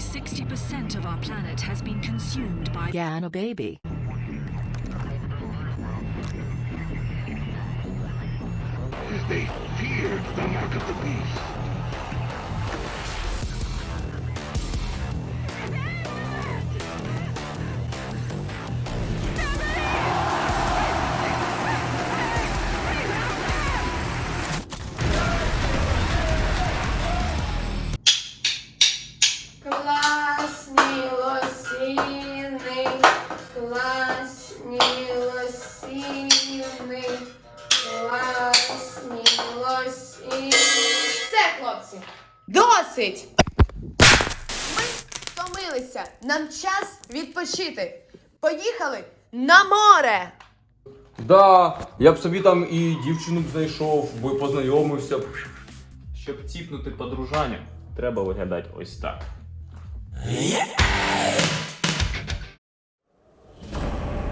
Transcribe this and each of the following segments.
60% of our planet has been consumed by Gano baby. They feared the mark of the beast. Досить! Ми втомилися. Нам час відпочити. Поїхали на море! Да, я б собі там і дівчину б знайшов, бо й познайомився б. Щоб ціпнути подружання, треба виглядати ось так.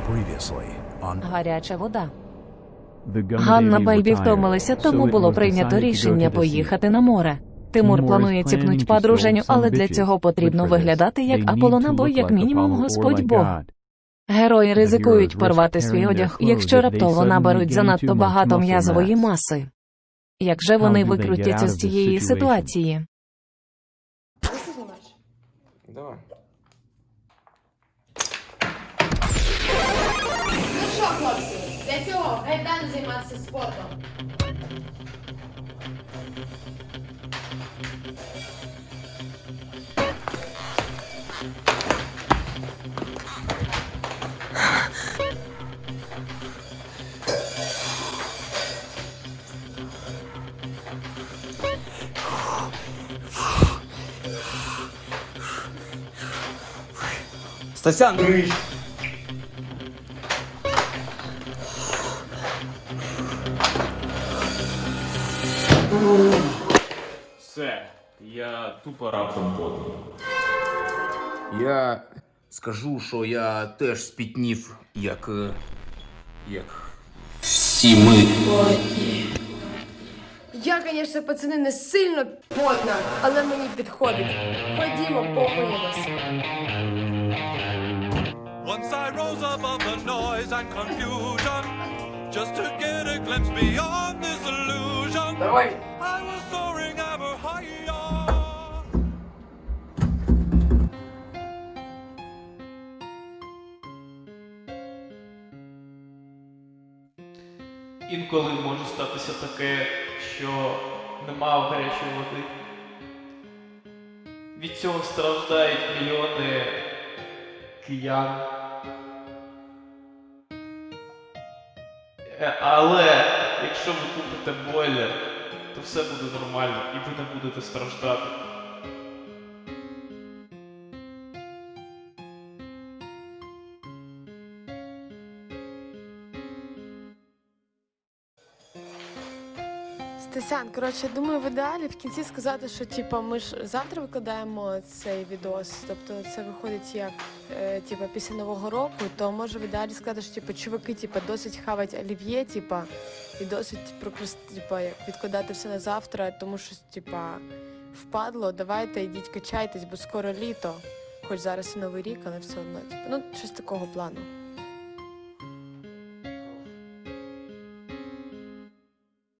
Previously on Гаряча вода. Ганна Бейбі втомилися, тому було прийнято рішення поїхати на море. Тимур планує ціпнуть подруженю, але для цього потрібно виглядати як Аполлон або як мінімум Господь Бог. Герої ризикують порвати свій одяг, якщо раптово наберуть занадто багато м'язової маси. Як же вони викрутяться з цієї ситуації? Давай. Ну що, хлопці, для цього гайдано займатися спортом. Стасян! Все, я тупо раптом потний. Я скажу, що я теж спітнів, як. е, як. Всі ми. Я, звісно, пацани, не сильно потна, але мені підходить. Ходімо, помиємося. Once I rose above the noise and confusion, just to get a glimpse beyond this illusion. I was soaring ever higher. Інколи може статися таке, що нема гарячої води. Від цього страждають мільйони киян. Але якщо ви купите бойлер, то все буде нормально і ви не будете страждати. Стасян, коротше, думаю, в ідеалі в кінці сказати, що типа ми ж завтра викладаємо цей відос. Тобто це виходить як е, типа після нового року, то може в ідеалі сказати, що типа чуваки, типа досить хавать олів'є, типа, і досить прокрас, типа, як відкладати все на завтра, тому що типа впадло, давайте йдіть качайтесь, бо скоро літо. Хоч зараз і новий рік, але все одно, типа, ну щось такого плану.